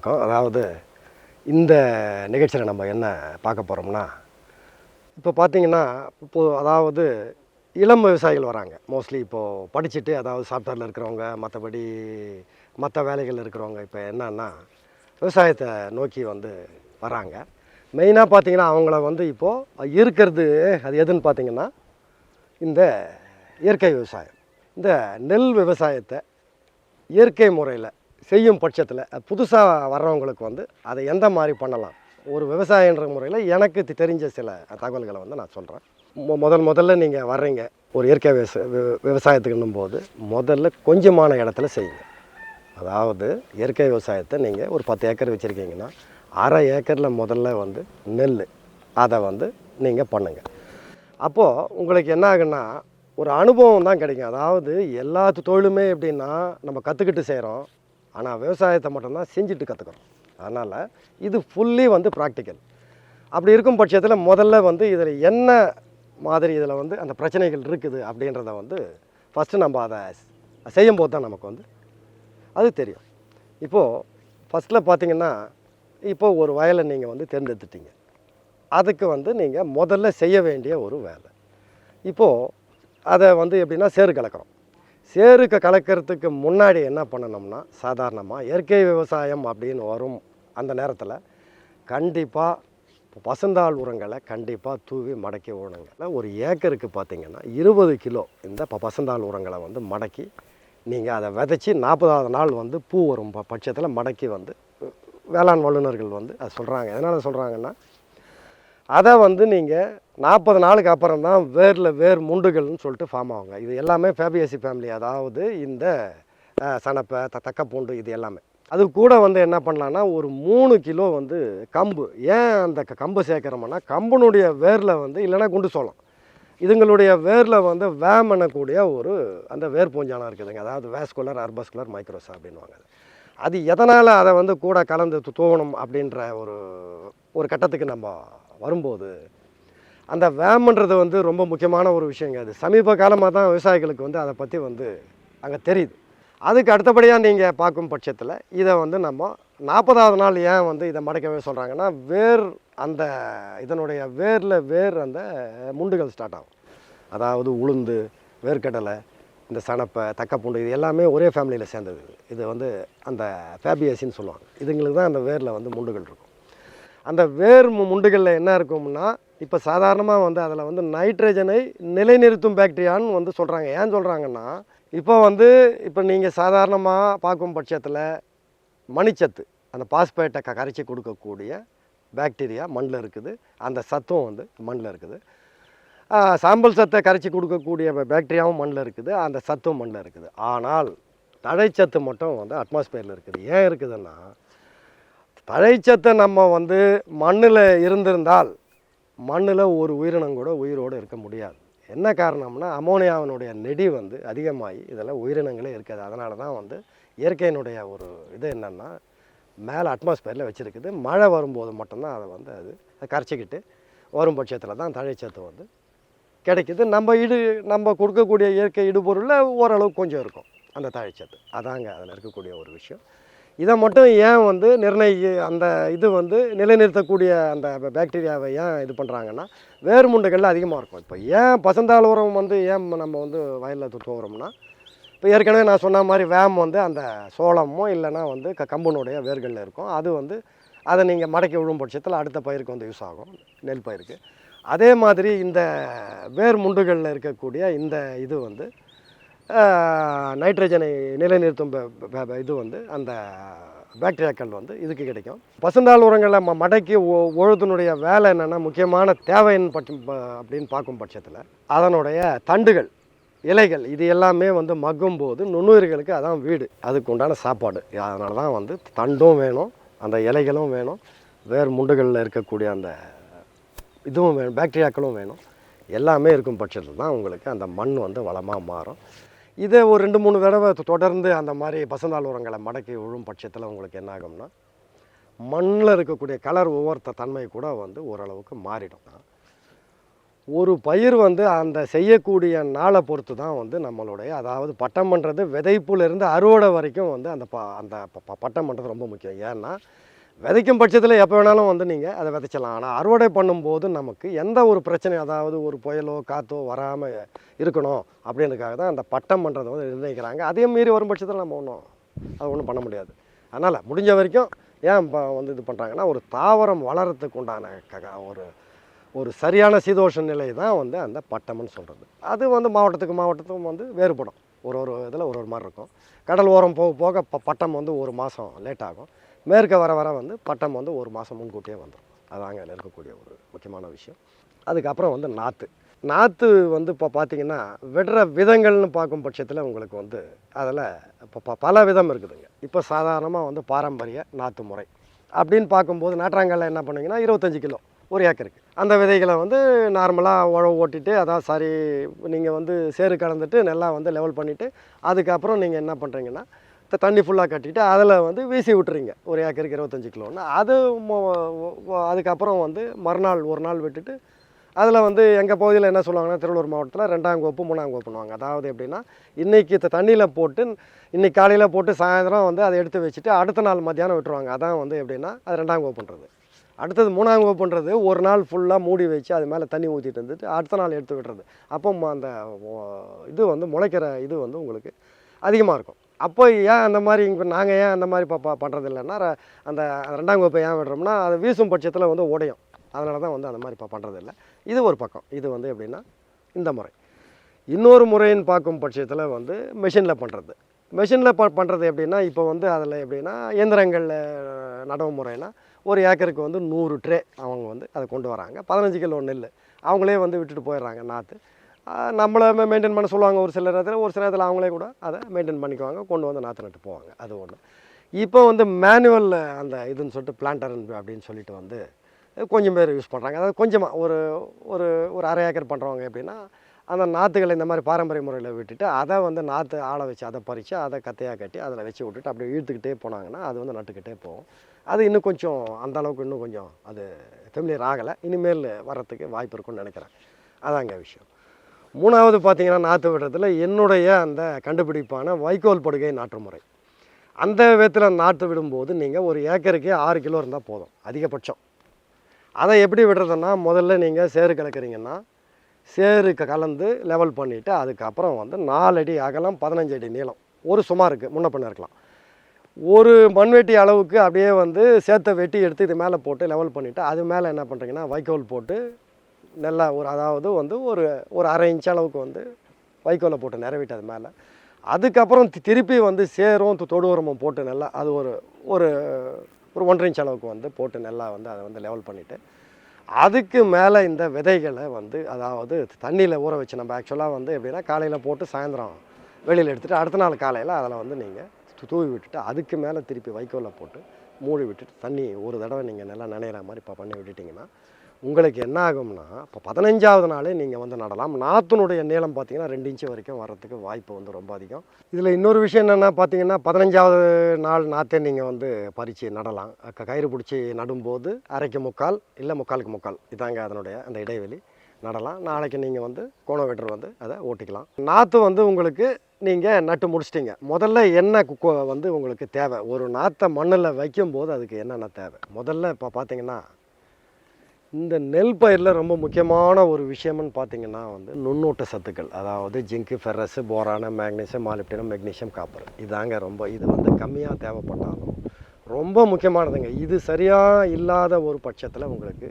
வணக்கம். அதாவது இந்த நிகழ்ச்சியில் நம்ம என்ன பார்க்க போகிறோம்னா இப்போ பார்த்தீங்கன்னா இப்போது அதாவது இளம் விவசாயிகள் வராங்க. மோஸ்ட்லி இப்போது படிச்சுட்டு அதாவது சாஃப்ட்வேரில் இருக்கிறவங்க மற்றபடி மற்ற வேலைகள் இருக்கிறவங்க இப்போ என்னன்னா விவசாயத்தை நோக்கி வந்து வராங்க. மெயினாக பார்த்தீங்கன்னா அவங்கள வந்து இப்போது இருக்கிறது அது எதுன்னு பார்த்தீங்கன்னா இந்த இயற்கை விவசாயம். இந்த நெல் விவசாயத்தை இயற்கை முறையில் செய்யும் பட்சத்தில் புதுசாக வர்றவங்களுக்கு வந்து அதை எந்த மாதிரி பண்ணலாம்? ஒரு விவசாயன்ற முறையில் எனக்கு தெரிஞ்ச சில தகவல்களை வந்து நான் சொல்கிறேன் முதல் முதல்ல நீங்கள் வர்றீங்க ஒரு இயற்கை விவசா வி- விவசாயத்துக்குன்னும் போது முதல்ல கொஞ்சமான இடத்துல செய்யுங்க. அதாவது இயற்கை விவசாயத்தை நீங்கள் ஒரு பத்து ஏக்கர் வச்சுருக்கீங்கன்னா அரை ஏக்கரில் முதல்ல வந்து நெல் அதை வந்து நீங்கள் பண்ணுங்கள் அப்போது உங்களுக்கு என்ன ஆகுன்னா ஒரு அனுபவம் தான் கிடைக்கும். அதாவது எல்லா தொழிலுமே எப்படின்னா நம்ம கற்றுக்கிட்டு செய்கிறோம் ஆனால் விவசாயத்தை மட்டும்தான் செஞ்சுட்டு கற்றுக்குறோம் அதனால் இது ஃபுல்லி வந்து ப்ராக்டிக்கல் அப்படி இருக்கும் பட்சத்தில் முதல்ல வந்து இதில் என்ன மாதிரி இதில் வந்து அந்த பிரச்சனைகள் இருக்குது அப்படின்றத வந்து ஃபஸ்ட்டு நம்ம அதை செய்யும்போது தான் நமக்கு வந்து அது தெரியும். இப்போது ஃபஸ்ட்டில் பார்த்தீங்கன்னா இப்போ ஒரு வயலை நீங்கள் வந்து தேர்ந்தெடுத்துட்டீங்க. அதுக்கு வந்து நீங்கள் முதல்ல செய்ய வேண்டிய ஒரு வேலை. இப்போது அதை வந்து எப்படின்னா சேறு கலக்கிறோம். சேருக்கு கலக்கிறதுக்கு முன்னாடி என்ன பண்ணணும்னா சாதாரணமாக இயற்கை விவசாயம் அப்படின்னு வரும் அந்த நேரத்தில் கண்டிப்பாக பசுந்தாள் உரங்களை கண்டிப்பாக தூவி மடக்கி விடணுங்க. ஒரு ஏக்கருக்கு பார்த்தீங்கன்னா இருபது கிலோ இந்த ப- பசுந்தாள் உரங்களை வந்து மடக்கி நீங்கள் அதை விதைச்சி நாற்பதாவது நாள் வந்து பூ வரும் ப- பட்சத்தில் மடக்கி வந்து வேளாண் வல்லுநர்கள் வந்து அதை சொல்கிறாங்க எதனால் சொல்கிறாங்கன்னா அதை வந்து நீங்கள் நாற்பது நாளுக்கு அப்புறம் தான் வேரில் வேர் முண்டுகள்னு சொல்லிட்டு ஃபார்ம் ஆகுங்க. இது எல்லாமே ஃபேபியசி ஃபேமிலி அதாவது இந்த சனப்பை சணப்பை த தக்கப்பூண்டு இது எல்லாமே. அது கூட வந்து என்ன பண்ணலான்னா ஒரு மூணு கிலோ வந்து கம்பு. ஏன் அந்த க- கம்பு சேர்க்குறோம்னா கம்புனுடைய வேரில் வந்து இல்லைன்னா குண்டு சோளம். இதுங்களுடைய வேரில் வந்து வேம் ஒரு அந்த வேர் பூஞ்சானம் இருக்குதுங்க. அதாவது வேஸ்குலர் அர்பஸ்குலர் மைக்ரோசா அப்படின்வாங்க அது. அது எதனால் அதை வந்து கூட கலந்து தூவணும் அப்படின்ற ஒரு ஒரு கட்டத்துக்கு நம்ம வரும்போது அந்த வேம்ன்றது வந்து ரொம்ப முக்கியமான ஒரு விஷயங்க. அது சமீப காலமாக தான் விவசாயிகளுக்கு வந்து அதை பற்றி வந்து அங்கே தெரியுது. அதுக்கு அடுத்தபடியாக நீங்கள் பார்க்கும் பட்சத்தில் இதை வந்து நம்ம நாற்பதாவது நாள் ஏன் வந்து இதை மடக்கவே சொல்கிறாங்கன்னா வேர் அந்த இதனுடைய வேரில் வேர் அந்த முண்டுகள் ஸ்டார்ட் ஆகும். அதாவது உளுந்து வேர்க்கடலை இந்த சணப்பை தக்கப்பூண்டு இது எல்லாமே ஒரே ஃபேமிலியில் சேர்ந்தது. இது. வந்து அந்த ஃபேபியஸின்னு சொல்லுவாங்க. இதுங்களுக்கு தான் அந்த வேரில் வந்து முண்டுகள் இருக்கும். அந்த வேர் முண்டுகளில் என்ன இருக்கும்னா இப்போ சாதாரணமாக வந்து அதில் வந்து நைட்ரஜனை நிலைநிறுத்தும் பாக்டீரியான்னு வந்து சொல்கிறாங்க ஏன் சொல்கிறாங்கன்னா இப்போ வந்து இப்போ நீங்கள் சாதாரணமாக பார்க்கும் பட்சத்தில் மணிச்சத்து அந்த பாஸ்பேட்டை கரைச்சி கொடுக்கக்கூடிய பாக்டீரியா மண்ணில் இருக்குது. அந்த சத்தும் வந்து மண்ணில் இருக்குது. சாம்பல் சத்தை கரைச்சி கொடுக்கக்கூடிய பாக்டீரியாவும் மண்ணில் இருக்குது. அந்த சத்தும் மண்ணில் இருக்குது. ஆனால் தழைச்சத்து மட்டும் வந்து அட்மாஸ்பியரில் இருக்குது. ஏன் இருக்குதுன்னா தழைச்சத்தை நம்ம வந்து மண்ணில் இருந்திருந்தால் மண்ணில் ஒரு உயிரினம் கூட உயிரோடு இருக்க முடியாது. என்ன காரணம்னா அமோனியாவினுடைய நெடி வந்து அதிகமாகி இதில் உயிரினங்களே இருக்காது. அதனால தான் வந்து இயற்கையினுடைய ஒரு இது என்னென்னா மேலே அட்மாஸ்பியரில் வச்சுருக்குது. மழை வரும்போது மட்டும்தான் அதை வந்து அது கரைச்சிக்கிட்டு வரும் பட்சத்தில் தான் தழைச்சத்து வந்து கிடைக்கிது. நம்ம இடு நம்ம கொடுக்கக்கூடிய இயற்கை இடுபொருளில் ஓரளவுக்கு கொஞ்சம் இருக்கும் அந்த தழைச்சத்து. அதாங்க அதில் இருக்கக்கூடிய ஒரு விஷயம். இதை மட்டும் ஏன் வந்து நிர்ணயி அந்த இது வந்து நிலைநிறுத்தக்கூடிய அந்த பாக்டீரியாவை ஏன் இது பண்ணுறாங்கன்னா வேர்முண்டுகளில் அதிகமாக இருக்கும். இப்போ ஏன் பசந்தாள் உரம் வந்து ஏன் நம்ம வந்து வயலில் தூவுறோம்னா இப்போ ஏற்கனவே நான் சொன்ன மாதிரி வேம் வந்து அந்த சோளமோ இல்லைன்னா வந்து க கம்பனுடைய வேர்களில் இருக்கும். அது வந்து அதை நீங்கள் மடக்கி விழும் பட்சத்தில் அடுத்த பயிருக்கு வந்து யூஸ் ஆகும் நெல் பயிருக்கு. அதே மாதிரி இந்த வேர் முண்டுகளில் இருக்கக்கூடிய இந்த இது வந்து நைட்ரஜனை நிலைநிறுத்தும் இது வந்து அந்த பாக்டீரியாக்கள் வந்து இதுக்கு கிடைக்கும். பசுந்தாள் உரங்களை ம மடக்கி ஒ- உழுதுனுடைய வேலை என்னென்னா முக்கியமான தேவைன்னு பட்சம் ப- அப்படின்னு பார்க்கும் பட்சத்தில் அதனுடைய தண்டுகள் இலைகள் இது எல்லாமே வந்து மக்கும் போது நுண்ணுயிர்களுக்கு அதான் வீடு. அதுக்கு உண்டான சாப்பாடு. அதனால தான் வந்து தண்டும் வேணும் அந்த இலைகளும் வேணும் வேர் முண்டுகளில் இருக்கக்கூடிய அந்த இதுவும் வேணும் பாக்டீரியாக்களும் வேணும். எல்லாமே இருக்கும் பட்சத்தில் தான் உங்களுக்கு அந்த மண் வந்து வளமாக மாறும். இதை ஒரு ரெண்டு மூணு தடவை தொடர்ந்து அந்த மாதிரி பசுந்தாள் உரங்களை மடக்கி விழும் பட்சத்தில் உங்களுக்கு என்ன ஆகும்னா மண்ணில் இருக்கக்கூடிய கலர் ஒவ்வொருத்த தன்மை கூட வந்து ஓரளவுக்கு மாறிடும். ஒரு பயிர் வந்து அந்த செய்யக்கூடிய நாளை பொறுத்து தான் வந்து நம்மளுடைய அதாவது பட்டம் பண்ணுறது விதைப்புலேருந்து அறுவடை வரைக்கும் வந்து அந்த ப அந்த ப- பட்டம் பண்ணுறது ரொம்ப முக்கியம். ஏன்னா விதைக்கும் பட்சத்தில் எப்போ வேணாலும் வந்து நீங்கள் அதை விதைச்சலாம் ஆனால் அறுவடை பண்ணும்போது நமக்கு எந்த ஒரு பிரச்சனையும் அதாவது ஒரு புயலோ காற்றோ வராமல் இருக்கணும் அப்படின்றதுக்காக தான் அந்த பட்டம் பண்ணுறதை வந்து நிர்ணயிக்கிறாங்க. அதே மீறி வரும் பட்சத்தில் நம்ம ஒன்றும் அது ஒன்றும் பண்ண முடியாது. அதனால் முடிஞ்ச வரைக்கும் ஏன் இப்போ வந்து இது பண்ணுறாங்கன்னா ஒரு தாவரம் வளரத்துக்கு உண்டான க- க- ஒரு ஒரு சரியான சீதோஷ நிலை தான் வந்து அந்த பட்டம்னு சொல்கிறது அது வந்து மாவட்டத்துக்கு மாவட்டத்துக்கும் வந்து வேறுபடும். ஒரு ஒரு இதில் ஒரு ஒரு மாதிரி இருக்கும். கடல் ஓரம் போக போக ப பட்டம் வந்து ஒரு மாதம் லேட் ஆகும். மேற்க வர வர வந்து பட்டம் வந்து ஒரு மாதம் முன்கூட்டியே வந்துடும் அதாங்க அதில் இருக்கக்கூடிய ஒரு முக்கியமான விஷயம். அதுக்கப்புறம் வந்து நாற்று நாற்று வந்து இப்போ பார்த்தீங்கன்னா விடுற விதங்கள்னு பார்க்கும் பட்சத்தில் உங்களுக்கு வந்து அதில் இப்போ ப- பல விதம் இருக்குதுங்க. இப்போ சாதாரணமாக வந்து பாரம்பரிய நாற்று முறை. அப்படின்னு பார்க்கும்போது நாற்றாங்கல்ல என்ன பண்ணுவீங்கன்னா இருபத்தஞ்சி கிலோ ஒரு ஏக்கருக்கு. அந்த விதைகளை வந்து நார்மலாக உழவு ஓட்டிட்டு அதான் சரி நீங்கள் வந்து சேறு கலந்துட்டு நல்லா வந்து லெவல் பண்ணிவிட்டு அதுக்கப்புறம் நீங்கள் என்ன பண்ணுறீங்கன்னா தண்ணி ஃபுல்லாக கட்டிட்டு அதில் வந்து வீசி விட்டுறீங்க ஒரு ஏக்கருக்கு இருபத்தஞ்சி கிலோன்னு அது மொ- அதுக்கப்புறம் வந்து மறுநாள் ஒரு நாள் விட்டுட்டு அதில் வந்து எங்கள் பகுதியில் என்ன சொல்லுவாங்கன்னா திருவள்ளூர் மாவட்டத்தில் ரெண்டாம் கோப்பு மூணாம் கோப்புனுவாங்க அதாவது எப்படின்னா இன்றைக்கி தண்ணியில் போட்டு இன்னைக்கு காலையில் போட்டு சாயந்தரம் வந்து அதை எடுத்து வச்சுட்டு அடுத்த நாள் மத்தியானம் விட்டுருவாங்க. அதான் வந்து எப்படின்னா அது ரெண்டாம் கோப்புன்றது. அடுத்தது மூணாம் கோப்புன்றது ஒரு நாள் ஃபுல்லாக மூடி வச்சு அது மேலே தண்ணி ஊற்றிட்டு இருந்துட்டு அடுத்த நாள் எடுத்து விடுறது. அப்போ அந்த இது வந்து முளைக்கிற இது வந்து உங்களுக்கு அதிகமாக இருக்கும். அப்போ ஏன் அந்த மாதிரி இப்போ நாங்கள் ஏன் அந்த மாதிரி ப பண்ணுறது இல்லைன்னா அந்த ரெண்டாம் கோப்பை ஏன் விடுறோம்னா அது வீசும் பட்சத்தில் வந்து உடையும் அதனால தான் வந்து அந்த மாதிரி இப்போ பண்ணுறதில்ல இது ஒரு பக்கம். இது வந்து எப்படின்னா இந்த முறை. இன்னொரு முறைன்னு பார்க்கும் பட்சத்தில் வந்து மிஷினில் பண்ணுறது மிஷினில் ப பண்ணுறது எப்படின்னா இப்போ வந்து அதில் எப்படின்னா இயந்திரங்களில் நடவு முறைனா ஒரு ஏக்கருக்கு வந்து நூறு ட்ரே அவங்க வந்து அதை கொண்டு வராங்க. பதினஞ்சு கிலோ நெல் அவங்களே வந்து விட்டுட்டு போயிடுறாங்க நாற்று நம்மளை மெயின்டைன் பண்ண சொல்லுவாங்க ஒரு சில நேரத்தில் ஒரு சில நேரத்தில் அவங்களே கூட அதை மெயின்டைன் பண்ணிக்குவாங்க கொண்டு வந்து நாற்று நட்டு போவாங்க. அது ஒன்று இப்போ வந்து மேனுவல் அந்த இதுன்னு சொல்லிட்டு பிளான்டர் அப்படின்னு சொல்லிட்டு வந்து கொஞ்சம் பேர் யூஸ் பண்ணுறாங்க அதாவது கொஞ்சமாக ஒரு ஒரு ஒரு அரை ஏக்கர் பண்ணுறவங்க எப்படின்னா அந்த நாற்றுகளை இந்த மாதிரி பாரம்பரிய முறையில் விட்டுட்டு அதை வந்து நாற்று ஆளை வச்சு அதை பறித்து அதை கத்தையாக கட்டி அதில் வச்சு விட்டுட்டு அப்படியே இழுத்துக்கிட்டே போனாங்கன்னா அது வந்து நட்டுக்கிட்டே போகும். அது இன்னும் கொஞ்சம் அந்த அளவுக்கு இன்னும் கொஞ்சம் அது ஃபெமிலியர் ஆகலை. இனிமேல் வர்றதுக்கு வாய்ப்பு இருக்கும்னு நினைக்கிறேன். அதாங்க விஷயம். மூணாவது பார்த்திங்கன்னா நாற்று விடுறதுல என்னுடைய அந்த கண்டுபிடிப்பான வைக்கோல் படுகை நாற்று முறை. அந்த விதத்தில் நாற்று விடும்போது நீங்கள் ஒரு ஏக்கருக்கு ஆறு கிலோ இருந்தால் போதும் அதிகபட்சம். அதை எப்படி விடுறதுன்னா முதல்ல நீங்கள் சேறு கலக்கிறீங்கன்னா சேறு கலந்து லெவல் பண்ணிவிட்டு அதுக்கப்புறம் வந்து நாலு அடி அகலம் பதினஞ்சு அடி நீளம். ஒரு சுமாருக்கு முன்ன பண்ண இருக்கலாம். ஒரு மண்வெட்டி அளவுக்கு அப்படியே வந்து சேத்தை வெட்டி எடுத்து இது மேலே போட்டு லெவல் பண்ணிவிட்டு அது மேலே என்ன பண்ணுறீங்கன்னா வைக்கோல் போட்டு நல்லா ஒரு அதாவது வந்து ஒரு ஒரு அரை இன்ச் அளவுக்கு வந்து வைக்கோலை போட்டு நிறவிட்டு அது மேலே. அதுக்கப்புறம் திருப்பி வந்து சேரும் து- தொடு உரமும் போட்டு நல்லா அது ஒரு ஒரு ஒரு ஒன்றரை இன்ச் அளவுக்கு வந்து போட்டு நல்லா வந்து அதை வந்து லெவல் பண்ணிவிட்டு அதுக்கு மேலே இந்த விதைகளை வந்து அதாவது தண்ணியில் ஊற வச்சு நம்ம ஆக்சுவலாக வந்து எப்படின்னா காலையில் போட்டு சாயந்தரம் வெளியில் எடுத்துகிட்டு அடுத்த நாள் காலையில் அதில் வந்து நீங்கள் தூவி விட்டுட்டு அதுக்கு மேலே திருப்பி வைக்கோலை போட்டு மூடி விட்டுட்டு தண்ணி ஒரு தடவை நீங்கள் நல்லா நினைகிற மாதிரி இப்போ பண்ணி விட்டுட்டிங்கன்னா உங்களுக்கு என்ன ஆகும்னா இப்போ பதினஞ்சாவது நாளே நீங்கள் வந்து நடலாம். நாற்றுனுடைய நீளம் பார்த்தீங்கன்னா ரெண்டு இன்ச்சு வரைக்கும் வர்றதுக்கு வாய்ப்பு வந்து ரொம்ப அதிகம். இதில் இன்னொரு விஷயம் என்னென்னா பார்த்தீங்கன்னா பதினஞ்சாவது நாள் நாற்றே நீங்கள் வந்து பறித்து நடலாம். க- கயிறு பிடிச்சி நடும்போது அரைக்கு முக்கால் இல்லை முக்காலுக்கு முக்கால். இதாங்க அதனுடைய அந்த இடைவெளி. நடலாம். நாளைக்கு நீங்கள் வந்து கோண வெட்டர் வந்து அதை ஓட்டிக்கலாம். நாற்று வந்து உங்களுக்கு நீங்கள் நட்டு முடிச்சிட்டிங்க. முதல்ல என்ன குக்கோ வந்து உங்களுக்கு தேவை? ஒரு நாற்றை மண்ணில் வைக்கும்போது அதுக்கு என்னென்ன தேவை? முதல்ல இப்போ பார்த்தீங்கன்னா இந்த நெல் பயிரில் ரொம்ப முக்கியமான ஒரு விஷயம்னு பார்த்தீங்கன்னா வந்து நுண்ணூட்ட சத்துக்கள். அதாவது zinc ferrous boron magnesium molybdenum magnesium copper. இதாங்க ரொம்ப இது வந்து கம்மியாக தேவைப்பட்டாலும் ரொம்ப முக்கியமானதுங்க. இது சரியாக இல்லாத ஒரு பட்சத்தில் உங்களுக்கு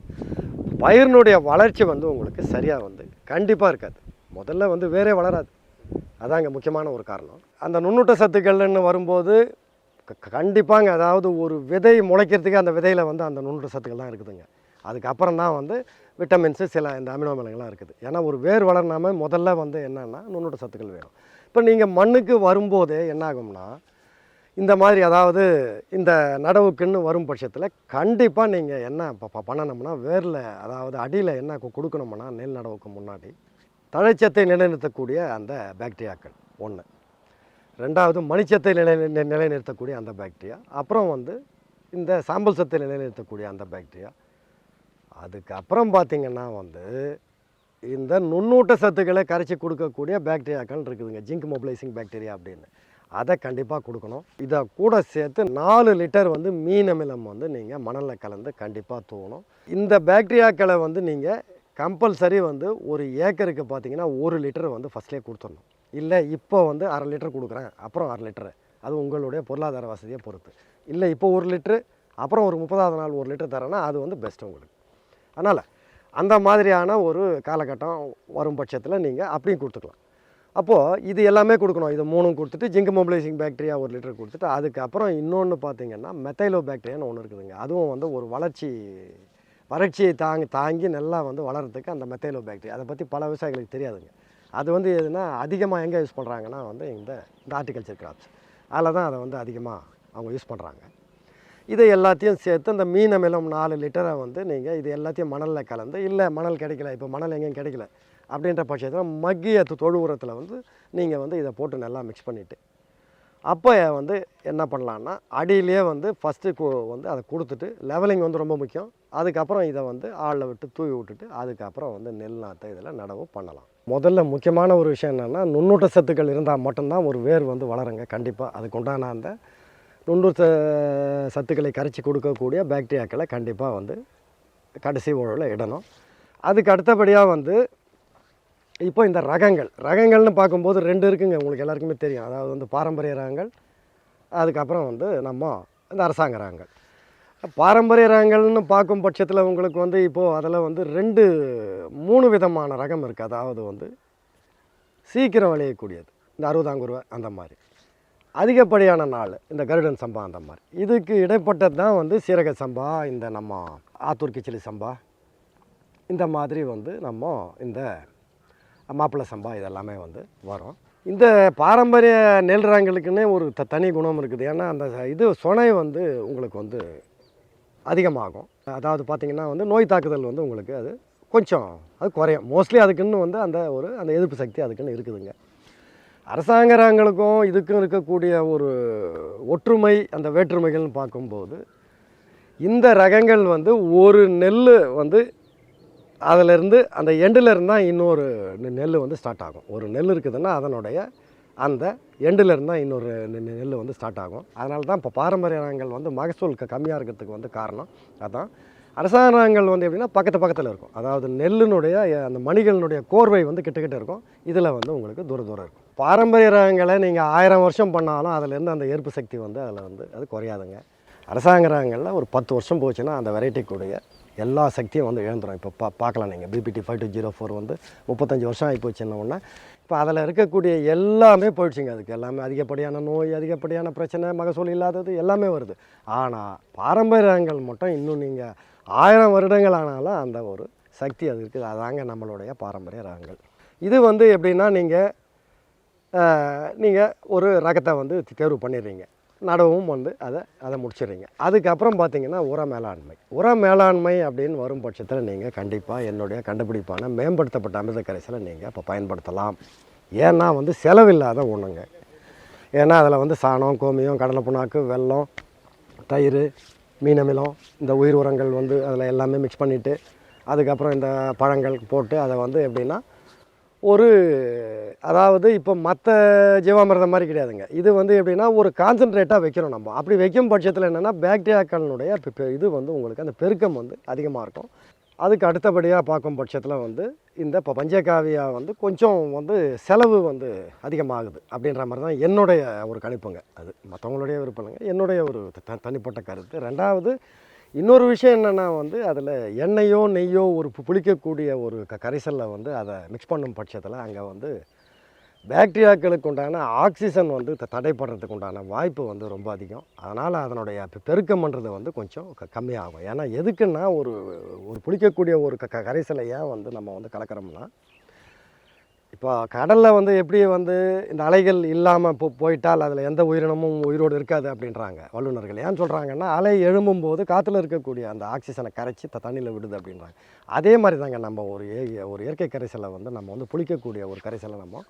பயிரினுடைய வளர்ச்சி வந்து உங்களுக்கு சரியாக வந்து கண்டிப்பாக இருக்காது. முதல்ல வந்து வேறே வளராது. அதாங்க முக்கியமான ஒரு காரணம். அந்த நுண்ணூட்ட சத்துக்கள்னு வரும்போது க- கண்டிப்பாங்க அதாவது ஒரு விதை முளைக்கிறதுக்கு அந்த விதையில் வந்து அந்த நுண்ணூட்ட சத்துக்கள் தான் இருக்குதுங்க. அதுக்கப்புறம் தான் வந்து விட்டமின்ஸு சில இந்த அமினோ அமிலங்கள்லாம் இருக்குது. ஏன்னா ஒரு வேர் வளர்னாம முதல்ல வந்து என்னென்னா நுண்ணூட்ட சத்துக்கள் வேணும். இப்போ நீங்கள் மண்ணுக்கு வரும்போதே என்னாகும்னா இந்த மாதிரி அதாவது இந்த நடவுக்குன்னு வரும் பட்சத்தில் கண்டிப்பாக நீங்கள் என்ன ப- ப- பண்ணணும்னா வேரில் அதாவது அடியில் என்ன கொடுக்கணும்னா நெல் நடவுக்கு முன்னாடி தழைச்சத்தை நிலைநிறுத்தக்கூடிய அந்த பாக்டீரியாக்கள் ஒன்று ரெண்டாவது மணிச்சத்தை நிலை நிலைநிறுத்தக்கூடிய அந்த பாக்டீரியா அப்புறம் வந்து இந்த சாம்பல் சத்தை நிலைநிறுத்தக்கூடிய அந்த பாக்டீரியா அதுக்கப்புறம் பார்த்திங்கன்னா வந்து இந்த நுண்ணூட்ட சத்துக்களை கரைச்சி கொடுக்கக்கூடிய பாக்டீரியாக்கள் இருக்குதுங்க. ஜிங்க் மொபிலைசிங் பாக்டீரியா அப்படின்னு. அதை கண்டிப்பாக கொடுக்கணும். இதை கூட சேர்த்து நாலு லிட்டர் வந்து மீன் அமிலம் வந்து நீங்கள் மணலில் கலந்து கண்டிப்பாக தூவணும். இந்த பாக்டீரியாக்களை வந்து நீங்கள் கம்பல்சரி வந்து ஒரு ஏக்கருக்கு பார்த்தீங்கன்னா ஒரு லிட்டர் வந்து ஃபஸ்ட்லேயே கொடுத்துடணும். இல்லை இப்போ வந்து அரை லிட்டர் கொடுக்குறேன் அப்புறம் அரை லிட்டரு. அது உங்களுடைய பொருளாதார வசதியை பொறுத்து. இல்லை இப்போ ஒரு லிட்ரு அப்புறம் ஒரு முப்பதாவது நாள் ஒரு லிட்டர் தரேன்னா அது வந்து பெஸ்ட் உங்களுக்கு. அதனால் அந்த மாதிரியான ஒரு காலகட்டம் வரும் பட்சத்தில் நீங்கள் அப்படியும் கொடுத்துக்கலாம். அப்போது இது எல்லாமே கொடுக்கணும். இது மூணும் கொடுத்துட்டு ஜிங்க் மொபிலைசிங் பேக்டீரியா ஒரு லிட்டர் கொடுத்துட்டு அதுக்கப்புறம் இன்னொன்று பார்த்தீங்கன்னா மெத்தைலோ பேக்டீரியான்னு ஒன்று இருக்குதுங்க. அதுவும் வந்து ஒரு வளர்ச்சி வறட்சியை தாங்கி தாங்கி நல்லா வந்து வளர்கிறதுக்கு அந்த மெத்தைலோ பேக்டீரியா அதை பற்றி பல விவசாயிகளுக்கு தெரியாதுங்க. அது வந்து எதுனா அதிகமாக எங்கே யூஸ் பண்ணுறாங்கன்னா வந்து இந்த இந்த ஆர்டிகல்ச்சர் கிராப்ஸ் அதில் தான் அதை வந்து அதிகமாக அவங்க யூஸ் பண்ணுறாங்க இதை எல்லாத்தையும் சேர்த்து இந்த மீன் அமிலம் நாலு லிட்டரை வந்து நீங்கள் இது எல்லாத்தையும் மணலில் கலந்து இல்லை மணல் கிடைக்கல இப்போ மணல் எங்கேயும் கிடைக்கல. அப்படின்ற பட்சத்தில் மக்கிய தொழு உரத்தில் வந்து நீங்கள் வந்து இதை போட்டு நல்லா மிக்ஸ் பண்ணிவிட்டு அப்போ வந்து என்ன பண்ணலான்னா அடியிலே வந்து ஃபஸ்ட்டு வந்து அதை கொடுத்துட்டு லெவலிங் வந்து ரொம்ப முக்கியம். அதுக்கப்புறம் இதை வந்து ஆளில் விட்டு தூவி விட்டுட்டு அதுக்கப்புறம் வந்து நெல் நாற்றை இதில் நடவு பண்ணலாம். முதல்ல முக்கியமான ஒரு விஷயம் என்னென்னா நுண்ணூட்ட சத்துக்கள் இருந்தால் மட்டும்தான் ஒரு வேர் வந்து வளருங்க. கண்டிப்பாக அதுக்குண்டான அந்த அந்த ச சத்துக்களை கரைச்சி கொடுக்கக்கூடிய பாக்டீரியாக்களை கண்டிப்பாக வந்து கடைசி உழவில் இடணும். அதுக்கு அடுத்தபடியாக வந்து இப்போ இந்த ரகங்கள் ரகங்கள்னு பார்க்கும்போது ரெண்டு இருக்குங்க உங்களுக்கு எல்லாருக்குமே தெரியும். அதாவது வந்து பாரம்பரிய ரகங்கள் அதுக்கப்புறம் வந்து நம்ம இந்த அரசாங்க ரகங்கள். பாரம்பரிய ரகங்கள்னு பார்க்கும் பட்சத்தில் உங்களுக்கு வந்து இப்போது அதில் வந்து ரெண்டு மூணு விதமான ரகம் இருக்குது அதாவது வந்து சீக்கிரம் விளையக்கூடியது. இந்த அறுபதாங்குருவை அந்த மாதிரி. அதிகப்படியான நாள் இந்த கருடன் சம்பா அந்த மாதிரி. இதுக்கு இடைப்பட்டது தான் வந்து சீரக சம்பா இந்த நம்ம ஆத்தூர் கிச்சிலி சம்பா. இந்த மாதிரி வந்து நம்ம இந்த மாப்பிள்ளை சம்பா இதெல்லாமே வந்து வரும். இந்த பாரம்பரிய நெல்றாங்களுக்குன்னே ஒரு த தனி குணம் இருக்குது. ஏன்னா அந்த இது சுனை வந்து உங்களுக்கு வந்து அதிகமாகும். அதாவது பார்த்திங்கன்னா வந்து நோய் தாக்குதல் வந்து உங்களுக்கு அது கொஞ்சம் அது குறையும். மோஸ்ட்லி அதுக்குன்னு வந்து அந்த ஒரு அந்த எதிர்ப்பு சக்தி அதுக்குன்னு இருக்குதுங்க. அரசாங்கங்களுக்கும் இதுக்கும் இருக்கக்கூடிய ஒரு ஒற்றுமை அந்த வேற்றுமைகள்னு பார்க்கும்போது இந்த ரகங்கள் வந்து ஒரு நெல் வந்து அதிலிருந்து அந்த எண்டில் இருந்தால் இன்னொரு நெல் வந்து ஸ்டார்ட் ஆகும். ஒரு நெல் இருக்குதுன்னா அதனுடைய அந்த எண்டில் இருந்தால் இன்னொரு நெ- நெல் வந்து ஸ்டார்ட் ஆகும். அதனால தான் இப்போ பாரம்பரிய ரகங்கள் வந்து மகசூல் கம்மியாக இருக்கிறதுக்கு வந்து காரணம். அதான் அரசாங்கங்கள் வந்து எப்படின்னா பக்கத்து பக்கத்தில் இருக்கும். அதாவது நெல்லினுடைய அந்த மணிகளினுடைய கோர்வை வந்து கிட்டக்கிட்ட இருக்கும். இதில் வந்து உங்களுக்கு தூர தூரம் இருக்கும். பாரம்பரிய ரகங்களை நீங்கள் ஆயிரம் வருஷம் பண்ணாலும் அதிலேருந்து அந்த ஏற்பு சக்தி வந்து அதில் வந்து அது குறையாதுங்க. அரசாங்க ரகங்களில் ஒரு பத்து வருஷம் போச்சுன்னா அந்த வெரைட்டிக்குடைய எல்லா சக்தியும் வந்து இழந்துடும் இப்போ பா பார்க்கலாம் நீங்கள் BPT five two zero four வந்து முப்பத்தஞ்சு வருஷம் ஆகி போச்சுன்ன இப்போ அதில் இருக்கக்கூடிய எல்லாமே போயிடுச்சுங்க. அதுக்கு எல்லாமே அதிகப்படியான நோய் அதிகப்படியான பிரச்சனை மகசூல் இல்லாதது எல்லாமே வருது. ஆனால் பாரம்பரிய ரகங்கள் மட்டும் இன்னும் நீங்கள் ஆயிரம் வருடங்கள் ஆனாலும் அந்த ஒரு சக்தி அது இருக்குது. அதாங்க நம்மளுடைய பாரம்பரிய ரகங்கள். இது வந்து எப்படின்னா நீங்கள் நீங்கள் ஒரு ரகத்தை வந்து தேர்வு பண்ணிடுறீங்க. நடவும் வந்து அதை அதை முடிச்சிடுறீங்க. அதுக்கப்புறம் பார்த்தீங்கன்னா உர மேலாண்மை. உர மேலாண்மை அப்படின்னு வரும் பட்சத்தில் நீங்கள் கண்டிப்பாக என்னுடைய கண்டுபிடிப்பான மேம்படுத்தப்பட்ட அமிர்த கரைசலை நீங்கள் இப்போ பயன்படுத்தலாம். ஏன்னா வந்து செலவில்லாத ஒன்றுங்க ஏன்னா அதில் வந்து சாணம் கோமியம் கடலை புண்ணாக்கு வெல்லம் தயிர் மீன் அமிலம் இந்த உயிர் உரங்கள் வந்து அதில் எல்லாமே மிக்ஸ் பண்ணிவிட்டு அதுக்கப்புறம் இந்த பழங்கள் போட்டு அதை வந்து எப்படின்னா ஒரு அதாவது இப்போ மற்ற ஜீவாமிரதம் மாதிரி கிடையாதுங்க. இது வந்து எப்படின்னா ஒரு கான்சன்ட்ரேட்டாக வைக்கிறோம் நம்ம. அப்படி வைக்கும் பட்சத்தில் என்னென்னா பேக்டீரியாக்களினுடைய பெ- இது வந்து உங்களுக்கு அந்த பெருக்கம் வந்து அதிகமாக இருக்கும். அதுக்கு அடுத்தபடியாக பார்க்கும் பட்சத்தில் வந்து இந்த இப்போ பஞ்சகாவியா வந்து கொஞ்சம் வந்து செலவு வந்து அதிகமாகுது அப்படின்ற மாதிரி தான் என்னுடைய ஒரு கணிப்புங்க அது. மற்றவங்களுடைய விருப்பங்க என்னுடைய ஒரு த தனிப்பட்ட கருத்து. ரெண்டாவது இன்னொரு விஷயம் என்னென்னா வந்து அதில் எண்ணெயோ நெய்யோ ஒரு புளிக்கக்கூடிய ஒரு க கரைசலில் வந்து அதை மிக்ஸ் பண்ணும் பட்சத்தில் அங்கே வந்து பேக்டீரியாக்களுக்கு உண்டான ஆக்சிஜன் வந்து த- தடைப்படுறதுக்கு உண்டான வாய்ப்பு வந்து ரொம்ப அதிகம். அதனால் அதனுடைய பெருக்கம்ன்றது வந்து கொஞ்சம் க- கம்மியாகும். ஏன்னா எதுக்குன்னா ஒரு ஒரு புளிக்கக்கூடிய ஒரு க க- கரைசலை ஏன் வந்து நம்ம வந்து கலக்கிறோம்னா இப்போ கடலில் வந்து எப்படி வந்து இந்த அலைகள் இல்லாமல் போ போயிட்டால் அதில் எந்த உயிரினமும் உயிரோடு இருக்காது அப்படின்றாங்க வல்லுநர்கள். ஏன் சொல்கிறாங்கன்னா அலை எழும்பும் போது காற்றுல இருக்கக்கூடிய அந்த ஆக்சிஜனை கரைச்சி த தண்ணியில் விடுது அப்படின்றாங்க. அதே மாதிரி தாங்க நம்ம ஒரு ஏ- ஒரு இயற்கை கரைசலை வந்து நம்ம வந்து புளிக்கக்கூடிய ஒரு கரைசலை நம்ம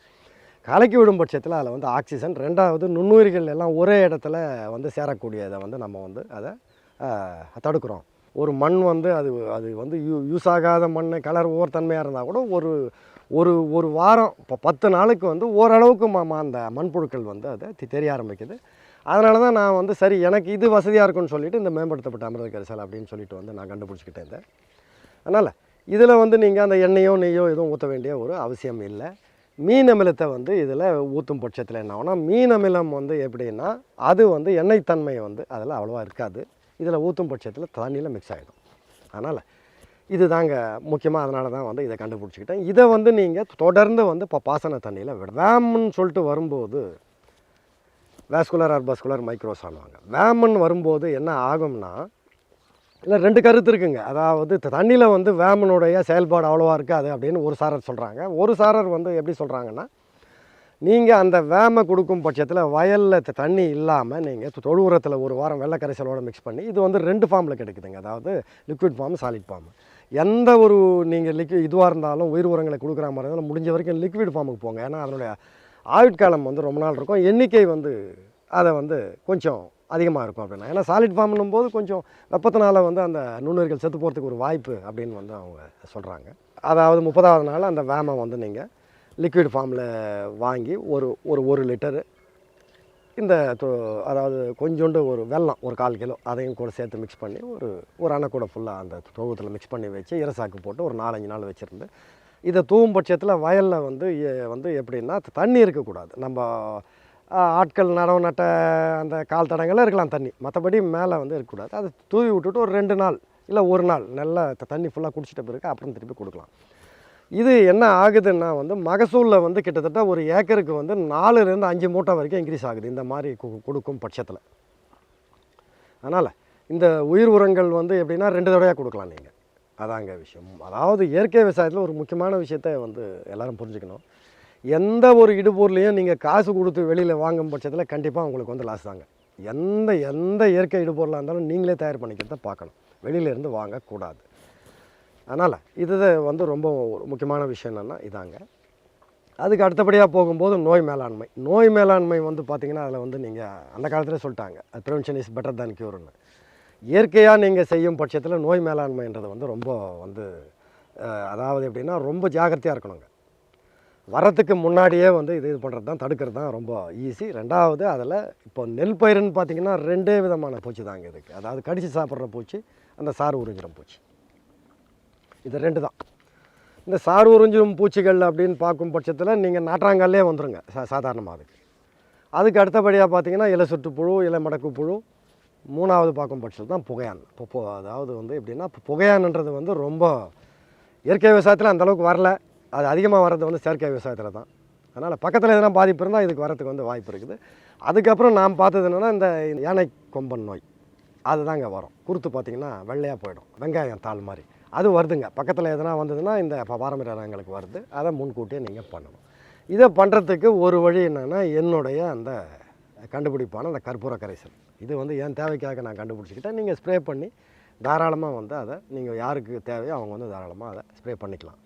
கலக்கி விடும் பட்சத்தில் அதில் வந்து ஆக்சிஜன் ரெண்டாவது நுண்ணுயிர்கள் எல்லாம் ஒரே இடத்துல வந்து சேரக்கூடியதை வந்து நம்ம வந்து அதை தடுக்கிறோம். ஒரு மண் வந்து அது அது வந்து யூ யூஸ் ஆகாத மண் கலர் ஓரத்தன்மையாக இருந்தால் கூட ஒரு ஒரு ஒரு வாரம் இப்போ பத்து நாளுக்கு வந்து ஓரளவுக்கு மா அந்த மண்புழுக்கள் வந்து அதை தெரிய ஆரம்பிக்குது. அதனால தான் நான் வந்து சரி எனக்கு இது வசதியாக இருக்கும்னு சொல்லிவிட்டு இந்த மேம்படுத்தப்பட்ட அமிர்த கரிசல் அப்படின்னு சொல்லிட்டு வந்து நான் கண்டுபிடிச்சிக்கிட்டேன் அதனால் இதில் வந்து நீங்கள் அந்த எண்ணெயோ நெய்யோ எதுவும் ஊற்ற வேண்டிய ஒரு அவசியம் இல்லை. மீன் அமிலத்தை வந்து இதில் ஊற்றும் பட்சத்தில் என்ன ஆகும்னா மீன் அமிலம் வந்து எப்படின்னா அது வந்து எண்ணெய் தன்மை வந்து அதில் அவ்வளோவா இருக்காது. இதில் ஊற்றும் பட்சத்தில் தண்ணியில் மிக்ஸ் ஆகிடும். அதனால் இது தாங்க முக்கியமாக அதனால தான் வந்து இதை கண்டுபிடிச்சிக்கிட்டேன். இதை வந்து நீங்கள் தொடர்ந்து வந்து இப்போ பாசன தண்ணியில் விட சொல்லிட்டு வரும்போது வேஸ்குலர் ஆர் பஸ்குலர் மைக்ரோஸ் ஆனுவாங்க வேமன் வரும்போது என்ன ஆகும்னா இல்லை ரெண்டு கருத்து இருக்குங்க. அதாவது தண்ணியில் வந்து வேமனுடைய செயல்பாடு அவ்வளோவா இருக்காது அப்படின்னு ஒரு சாரர் சொல்கிறாங்க ஒரு சாரர் வந்து எப்படி சொல்கிறாங்கன்னா நீங்கள் அந்த வேமை கொடுக்கும் பட்சத்தில் வயலில் தண்ணி இல்லாமல் நீங்கள் தொழு உரத்தில் ஒரு வாரம் வெள்ளை கரைசலோடு மிக்ஸ் பண்ணி இது வந்து ரெண்டு ஃபார்மில் கிடைக்குதுங்க. அதாவது லிக்விட் ஃபார்ம் சாலிட் ஃபார்ம் எந்த ஒரு நீங்கள் லிக்விட் இதுவாக இருந்தாலும் உயிர் உரங்களை கொடுக்குற மாதிரி இருந்தாலும் முடிஞ்ச வரைக்கும் லிக்விட் ஃபார்முக்கு போங்க. ஏன்னா அதனுடைய ஆயுட்காலம் வந்து ரொம்ப நாள் இருக்கும். எண்ணிக்கை வந்து அதை வந்து கொஞ்சம் அதிகமாக இருக்கும் அப்படின்னா. ஏன்னா சாலிட் ஃபார்ம்னும் போது கொஞ்சம் வெப்பத்தினால வந்து அந்த நுண்ணுயிர்கள் செத்து போகிறதுக்கு ஒரு வாய்ப்பு அப்படின்னு வந்து அவங்க சொல்கிறாங்க அதாவது முப்பதாவது நாள் அந்த வேமை வந்து நீங்கள் லிக்விட் ஃபார்மில் வாங்கி ஒரு ஒரு ஒரு லிட்டரு இந்த அதாவது கொஞ்சோண்டு ஒரு வெல்லம் ஒரு கால் கிலோ அதையும் கூட சேர்த்து மிக்ஸ் பண்ணி ஒரு ஒரு அணை கூட ஃபுல்லாக அந்த தொகுத்தில் மிக்ஸ் பண்ணி வச்சு இரசாக்கு போட்டு ஒரு நாலஞ்சு நாள் வச்சுருந்து இதை தூவும் பட்சத்தில் வயலில் வந்து வந்து எப்படின்னா தண்ணி இருக்கக்கூடாது. நம்ம ஆட்கள் நடவு நட்ட அந்த கால் தடங்களில் இருக்கலாம் தண்ணி. மற்றபடி மேலே வந்து இருக்கக்கூடாது. அதை தூவி விட்டுட்டு ஒரு ரெண்டு நாள் இல்லை ஒரு நாள் நல்லா தண்ணி ஃபுல்லாக குடிச்சிட்ட பிறகு அப்புறம் திருப்பி கொடுக்கலாம். இது என்ன ஆகுதுன்னா வந்து மகசூலில் வந்து கிட்டத்தட்ட ஒரு ஏக்கருக்கு வந்து நாலுலேருந்து அஞ்சு மூட்டை வரைக்கும் இன்க்ரீஸ் ஆகுது இந்த மாதிரி கு- கொடுக்கும் பட்சத்தில். அதனால் இந்த உயிர் உரங்கள் வந்து எப்படின்னா ரெண்டு தடவையாக கொடுக்கலாம் நீங்கள் அதாங்க விஷயம். அதாவது இயற்கை விவசாயத்தில் ஒரு முக்கியமான விஷயத்தை வந்து எல்லாரும் புரிஞ்சுக்கணும். எந்த ஒரு இடுபொருளையும் நீங்கள் காசு கொடுத்து வெளியில் வாங்கும் பட்சத்தில் கண்டிப்பாக உங்களுக்கு வந்து லாஸ் தாங்க. எந்த எந்த இயற்கை இடுபொருளாக இருந்தாலும் நீங்களே தயார் பண்ணிக்கிறத பார்க்கணும். வெளியிலேருந்து வாங்கக்கூடாது. அதனால் இது வந்து ரொம்ப ஒரு முக்கியமான விஷயம் என்னென்னா இதாங்க. அதுக்கு அடுத்தபடியாக போகும்போது நோய் மேலாண்மை. நோய் மேலாண்மை வந்து பார்த்திங்கன்னா அதில் வந்து நீங்கள் அந்த காலத்தில் சொல்லிட்டாங்க. அது ப்ரிவென்ஷன் இஸ் பெட்டர் தேன் க்யூர்னு இயற்கையாக நீங்கள் செய்யும் பட்சத்தில் நோய் மேலாண்மைன்றது வந்து ரொம்ப வந்து அதாவது எப்படின்னா ரொம்ப ஜாக்கிரதையாக இருக்கணுங்க. வரத்துக்கு முன்னாடியே வந்து இது இது பண்ணுறது தான் தடுக்கிறது தான் ரொம்ப ஈஸி ரெண்டாவது அதில் இப்போ நெல் பயிருன்னு பார்த்தீங்கன்னா ரெண்டே விதமான பூச்சி தாங்க இதுக்கு அதாவது கடித்து சாப்பிட்ற பூச்சி அந்த சாறு உறிஞ்சிற பூச்சி. இது ரெண்டு தான் இந்த சாறு உறிஞ்சும் பூச்சிகள் அப்படின்னு பார்க்கும் பட்சத்தில் நீங்கள் நாற்றாங்காலே வந்துடுங்க சா சாதாரணமாக அதுக்கு. அதுக்கு அடுத்தபடியாக பார்த்தீங்கன்னா இலை சுற்று புழு இலை மடக்கு புழு மூணாவது பார்க்கும் பட்சத்தில் தான் புகையான். இப்போ அதாவது வந்து எப்படின்னா புகையான்ன்றது வந்து ரொம்ப இயற்கை விவசாயத்தில் அந்த அளவுக்கு வரல. அது அதிகமாக வர்றது வந்து செயற்கை விவசாயத்தில் தான். அதனால் பக்கத்தில் எதனா பாதிப்பு இருந்தால் இதுக்கு வரதுக்கு வந்து வாய்ப்பு இருக்குது. அதுக்கப்புறம் நாம் பார்த்தது என்னென்னா இந்த யானை கொம்பன் நோய். அதுதாங்க வரும். குருத்து பார்த்தீங்கன்னா வெள்ளையாக போயிடும். வெங்காயம் தாள் மாதிரி. அது வருதுங்க. பக்கத்தில் எதனா வந்ததுன்னா இந்த பாரம்பரிய ரகங்களுக்கு வருது. அதை முன்கூட்டியே நீங்கள் பண்ணணும். இதை பண்ணுறதுக்கு ஒரு வழி என்னென்னா என்னுடைய அந்த கண்டுபிடிப்பான அந்த கற்பூர கரைசல். இது வந்து என் தேவைக்காக நான் கண்டுபிடிச்சிக்கிட்டேன்? நீங்கள் ஸ்ப்ரே பண்ணி தாராளமாக வந்து அதை நீங்கள் யாருக்கு தேவையோ அவங்க வந்து தாராளமாக அதை ஸ்ப்ரே பண்ணிக்கலாம்.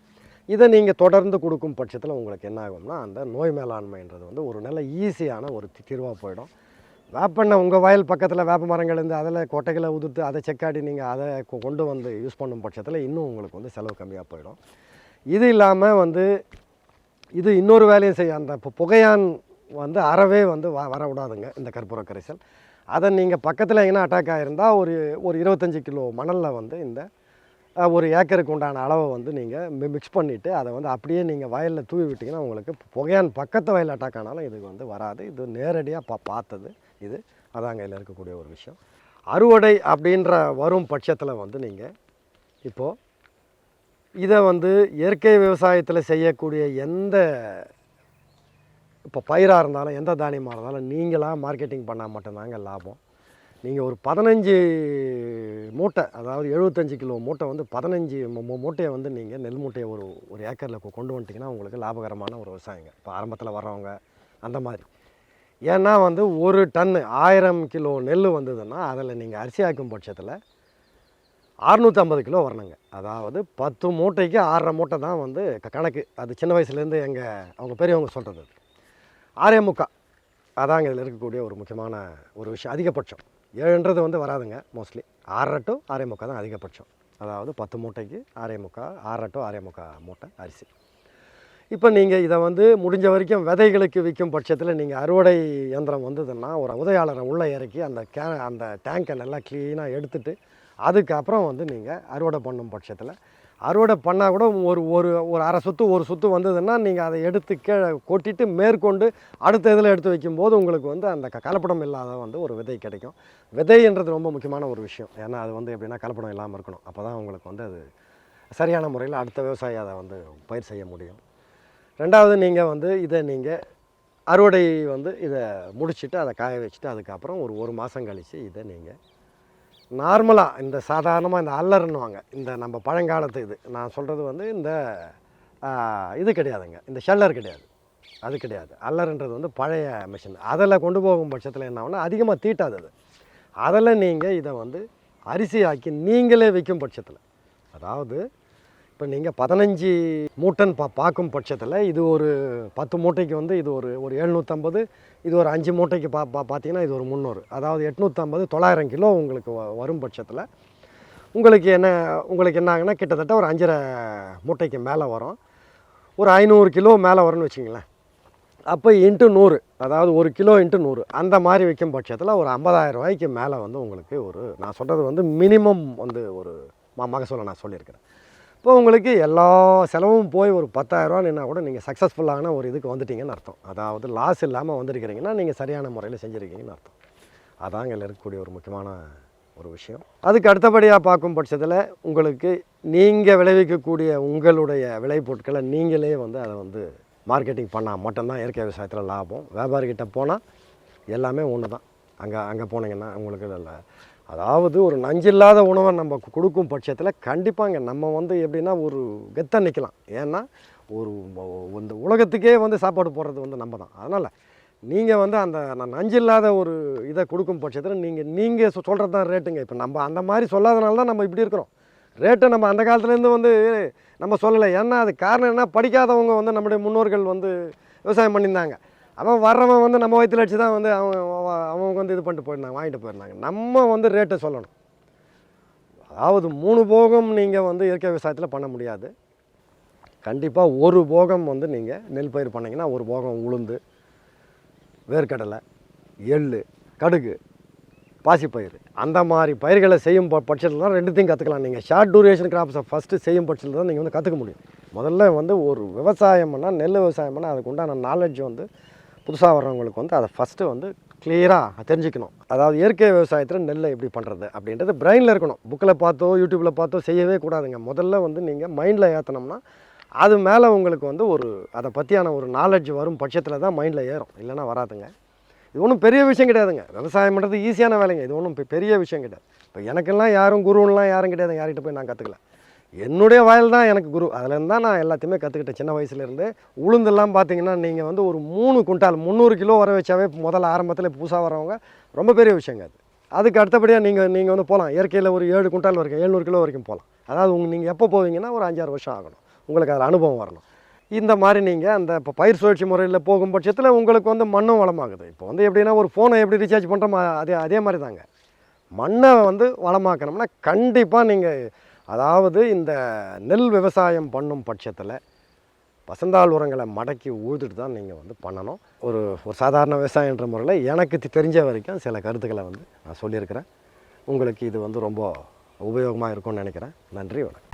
இதை நீங்கள் தொடர்ந்து கொடுக்கும் பட்சத்தில் உங்களுக்கு என்ன ஆகும்னா அந்த நோய் மேலாண்மைன்றது வந்து ஒரு நல்ல ஈஸியான ஒரு தீர்வாக போயிடும். வேப்பெண்ணை உங்கள் வயல் பக்கத்தில் வேப்ப மரங்கள் இருந்து அதில் கொட்டைகளை உதிர்த்து அதை செக்காடி நீங்கள் அதை கொ- கொண்டு வந்து யூஸ் பண்ணும் பட்சத்தில் இன்னும் உங்களுக்கு வந்து செலவு கம்மியாக போயிடும். இது இல்லாமல் வந்து இது இன்னொரு வேலையும் செய்ய அந்த புகையான் வந்து அறவே வந்து வ வர விடாதுங்க இந்த கற்பூர கரைசல். அதை நீங்கள் பக்கத்தில் எங்கன்னா அட்டாக் ஆகிருந்தால் ஒரு ஒரு இருபத்தஞ்சி கிலோ மணலில் வந்து இந்த ஒரு ஏக்கருக்கு உண்டான அளவை வந்து நீங்கள் மிக்ஸ் பண்ணிவிட்டு அதை வந்து அப்படியே நீங்கள் வயலில் தூவி விட்டிங்கன்னா உங்களுக்கு புகையான் பக்கத்து வயல் அட்டாக் ஆனாலும் இதுக்கு வந்து வராது. இது நேரடியாக பா பார்த்தது. இது அதாங்க இதில் இருக்கக்கூடிய ஒரு விஷயம். அறுவடை அப்படின்ற வரும் பட்சத்தில் வந்து நீங்கள் இப்போது இதை வந்து இயற்கை விவசாயத்தில் செய்யக்கூடிய எந்த இப்போ பயிராக இருந்தாலும் எந்த தானியமாக இருந்தாலும் நீங்களாக மார்க்கெட்டிங் பண்ணால் மட்டும்தாங்க லாபம். நீங்கள் ஒரு பதினஞ்சு மூட்டை அதாவது எழுபத்தஞ்சு கிலோ மூட்டை வந்து பதினஞ்சு மூட்டையை வந்து நீங்கள் நெல் மூட்டையை ஒரு ஒரு ஏக்கரில் கொ- கொண்டு வந்துட்டிங்கன்னா உங்களுக்கு லாபகரமான ஒரு விவசாயங்க. இப்போ ஆரம்பத்தில் வர்றவங்க அந்த மாதிரி. ஏன்னா வந்து ஒரு டன்னு ஆயிரம் கிலோ நெல் வந்ததுன்னா அதில் நீங்கள் அரிசி ஆக்கும் பட்சத்தில் அறுநூற்றம்பது கிலோ வரணுங்க. அதாவது பத்து மூட்டைக்கு ஆறரை மூட்டை தான் வந்து க- கணக்கு. அது சின்ன வயசுலேருந்து எங்கள் அவங்க பெரியவங்க சொல்கிறது அது. முக்கா அதாங்க இதில் இருக்கக்கூடிய ஒரு முக்கியமான ஒரு விஷயம். அதிகபட்சம். ஏழுன்றது வந்து வராதுங்க மோஸ்ட்லி ஆறரை டு ஆறே முக்கால் தான் அதிகபட்சம். அதாவது பத்து மூட்டைக்கு ஆறே முக்கால் ஆறரை டு ஆறே முக்கால் மூட்டை அரிசி. இப்போ நீங்கள் இதை வந்து முடிஞ்ச வரைக்கும் விதைகளுக்கு விற்கும் பட்சத்தில் நீங்கள் அறுவடை இயந்திரம் வந்ததுன்னா ஒரு உதவியாளரை உள்ளே இறக்கி அந்த கே அந்த டேங்கை நல்லா க்ளீனாக எடுத்துட்டு அதுக்கப்புறம் வந்து நீங்கள் அறுவடை பண்ணும் பட்சத்தில் அறுவடை பண்ணால் கூட ஒரு ஒரு ஒரு அரை சொத்து ஒரு சொத்து வந்ததுன்னா நீங்கள் அதை எடுத்து கீழே கொட்டிட்டு மேற்கொண்டு அடுத்த இதில் எடுத்து வைக்கும்போது உங்களுக்கு வந்து அந்த க- கலப்படம் இல்லாத வந்து ஒரு விதை கிடைக்கும். விதைன்றது ரொம்ப முக்கியமான ஒரு விஷயம். ஏன்னா அது வந்து எப்படின்னா கலப்படம் இல்லாமல் இருக்கணும். அப்போ தான் உங்களுக்கு வந்து அது சரியான முறையில் அடுத்த விவசாயி அதை வந்து பயிர் செய்ய முடியும். ரெண்டாவது நீங்கள் வந்து இதை நீங்கள் அறுவடை வந்து இதை முடிச்சுட்டு அதை காய வச்சுட்டு அதுக்கப்புறம் ஒரு ஒரு மாதம் கழித்து இதை நீங்கள் நார்மலாக இந்த சாதாரணமாக இந்த அல்லர்ன்னுவாங்க. இந்த நம்ம பழங்காலத்து இது. நான் சொல்கிறது வந்து இந்த இது கிடையாதுங்க. இந்த ஷெல்லர் கிடையாது. அது கிடையாது. அல்லர்ன்றது வந்து பழைய மிஷின் அதில் கொண்டு போகும் பட்சத்தில் என்ன ஆகும்னா அதிகமாக தீட்டாது அது. அதில் நீங்கள் இதை வந்து அரிசியாக்கி நீங்களே விற்கும் பட்சத்தில். அதாவது இப்போ நீங்கள் பதினஞ்சு மூட்டன் பா பார்க்கும் பட்சத்தில் இது ஒரு பத்து மூட்டைக்கு வந்து இது ஒரு ஒரு எழுநூற்றம்பது இது ஒரு அஞ்சு மூட்டைக்கு பா பா பார்த்தீங்கன்னா இது ஒரு முந்நூறு. அதாவது எட்நூற்றம்பது தொள்ளாயிரம் கிலோ உங்களுக்கு வரும் பட்சத்தில். உங்களுக்கு என்ன உங்களுக்கு என்ன ஆகுன்னா கிட்டத்தட்ட ஒரு அஞ்சரை மூட்டைக்கு மேலே வரும். ஒரு ஐநூறு கிலோ மேலே வரும்னு வச்சிங்களேன் அப்போ இன்ட்டு நூறு அதாவது ஒரு கிலோ இன்ட்டு நூறு. அந்த மாதிரி விற்கும் பட்சத்தில் ஒரு 50000 ரூபாய்க்கு மேலே வந்து உங்களுக்கு ஒரு நான் சொல்கிறது வந்து மினிமம் வந்து ஒரு மகசூலை நான் சொல்லியிருக்கிறேன். இப்போ உங்களுக்கு எல்லா செலவும் போய் ஒரு 10000 நின்னா கூட நீங்கள் சக்ஸஸ்ஃபுல்லான ஒரு இதுக்கு வந்துட்டீங்கன்னு அர்த்தம். அதாவது லாஸ் இல்லாமல் வந்திருக்கிறீங்கன்னா நீங்கள் சரியான முறையில் செஞ்சுருக்கீங்கன்னு அர்த்தம். அதாங்க இதில் இருக்கக்கூடிய ஒரு முக்கியமான ஒரு விஷயம். அதுக்கு அடுத்தபடியாக பார்க்கும் பட்சத்தில் உங்களுக்கு நீங்கள் விளைவிக்கக்கூடிய உங்களுடைய விளைபொருட்களை நீங்களே வந்து அதை வந்து மார்க்கெட்டிங் பண்ணால் மட்டும்தான் இயற்கை விவசாயத்தில் லாபம். வியாபாரிகிட்ட போனால் எல்லாமே ஒன்று தான் அங்கே அங்கே போனீங்கன்னா உங்களுக்கு இல்லை. அதாவது ஒரு நஞ்சில்லாத உணவை நம்ம கொடுக்கும் பட்சத்தில் கண்டிப்பாங்க நம்ம வந்து எப்படின்னா ஒரு கெத்த நிற்கலாம் ஏன்னா ஒரு இந்த உலகத்துக்கே வந்து சாப்பாடு போடுறது வந்து நம்ம தான் அதனால் நீங்கள் வந்து அந்த நான் நஞ்சில்லாத ஒரு இதை கொடுக்கும் பட்சத்தில் நீங்கள் நீங்கள் சொல்கிறது தான் ரேட்டுங்க. இப்போ நம்ம அந்த மாதிரி சொல்லாதனால தான் நம்ம இப்படி இருக்கிறோம். ரேட்டை நம்ம அந்த காலத்துலேருந்து வந்து நம்ம சொல்லலை. ஏன்னா அது காரணம் என்ன? படிக்காதவங்க வந்து நம்முடைய முன்னோர்கள் வந்து விவசாயம் பண்ணியிருந்தாங்க. அவன் வர்றவன் வந்து நம்ம வயிற்றுல வச்சு தான் வந்து அவன் அவங்க வந்து இது பண்ணிட்டு போயிருந்தாங்க வாங்கிட்டு போயிருந்தாங்க நம்ம வந்து ரேட்டை சொல்லணும். அதாவது மூணு போகம் நீங்கள் வந்து இயற்கை விவசாயத்தில் பண்ண முடியாது. கண்டிப்பாக ஒரு போகம் வந்து நீங்கள் நெல் பயிர் பண்ணிங்கன்னா ஒரு போகம் உளுந்து வேர்க்கடலை எள் கடுகு பாசிப்பயிர் அந்த மாதிரி பயிர்களை செய்யும் பட்சத்தில் தான் ரெண்டுத்தையும் கற்றுக்கலாம் நீங்கள் ஷார்ட் டூரேஷன் கிராப்ஸை ஃபஸ்ட்டு செய்யும் பட்சத்தில் தான் நீங்கள் வந்து கற்றுக்க முடியும். முதல்ல வந்து ஒரு விவசாயம்னா நெல் விவசாயம் பண்ணால் அதுக்கு உண்டான நாலேஜ் வந்து புதுசாக வர்றவங்களுக்கு வந்து அதை ஃபஸ்ட்டு வந்து கிளியராக தெரிஞ்சுக்கணும். அதாவது இயற்கை விவசாயத்தில் நெல்லை எப்படி பண்ணுறது அப்படின்றது பிரெயினில் இருக்கணும். புக்கில் பார்த்தோ யூடியூப்பில் பார்த்தோ செய்யவே கூடாதுங்க. முதல்ல வந்து நீங்கள் மைண்டில் ஏற்றினோம்னா அது மேலே உங்களுக்கு வந்து ஒரு அதை பற்றியான ஒரு நாலேஜ் வரும் பட்சத்தில் தான் மைண்டில் ஏறும். இல்லைனா வராதுங்க. இது ஒன்றும் பெரிய விஷயம் கிடையாதுங்க. விவசாயம் பண்ணுறது ஈஸியான வேலைங்க. இது ஒன்றும் பெரிய விஷயம் கிடையாது. இப்போ எனக்கெல்லாம் யாரும் குருவன்லாம் யாரும் கிடையாது யார்கிட்ட போய் நான் கற்றுக்கல என்னுடைய வயல் தான் எனக்கு குரு. அதுலேருந்து தான் நான் எல்லாத்தையுமே கற்றுக்கிட்டேன் சின்ன வயசுலேருந்து. உளுந்தெல்லாம் பார்த்தீங்கன்னா நீங்கள் வந்து ஒரு மூணு குண்டால் முந்நூறு கிலோ வர வச்சாவே முதல்ல ஆரம்பத்தில் புதுசாக வரவங்க ரொம்ப பெரிய விஷயங்க அது. அதுக்கு அடுத்தபடியாக நீங்கள் நீங்கள் வந்து போகலாம் இயற்கையில் ஒரு ஏழு குண்டால் வரைக்கும் எழுநூறு கிலோ வரைக்கும் போகலாம் அதாவது உங்கள் நீங்கள் எப்போ போவீங்கன்னா ஒரு அஞ்சாறு வருஷம் ஆகணும். உங்களுக்கு அதில் அனுபவம் வரணும். இந்த மாதிரி நீங்கள் அந்த இப்போ பயிர் சுழற்சி முறையில் போகும் பட்சத்தில் உங்களுக்கு வந்து மண்ணும் வளமாகுது. இப்போ வந்து எப்படின்னா ஒரு ஃபோனை எப்படி ரீசார்ஜ் பண்ணுறோமோ அதே அதே மாதிரி தாங்க. மண்ணை வந்து வளமாக்கணும்னா கண்டிப்பாக நீங்கள் அதாவது இந்த நெல் விவசாயம் பண்ணும் பட்சத்தில் பசந்தால் உரங்களை மடக்கி ஊழ்த்துட்டு தான் நீங்கள் வந்து பண்ணணும். ஒரு ஒரு சாதாரண விவசாயன்ற முறையில் எனக்கு தெரிஞ்ச வரைக்கும் சில கருத்துக்களை வந்து நான் சொல்லியிருக்கிறேன். உங்களுக்கு இது வந்து ரொம்ப உபயோகமாக இருக்கும்னு நினைக்கிறேன். நன்றி வணக்கம்.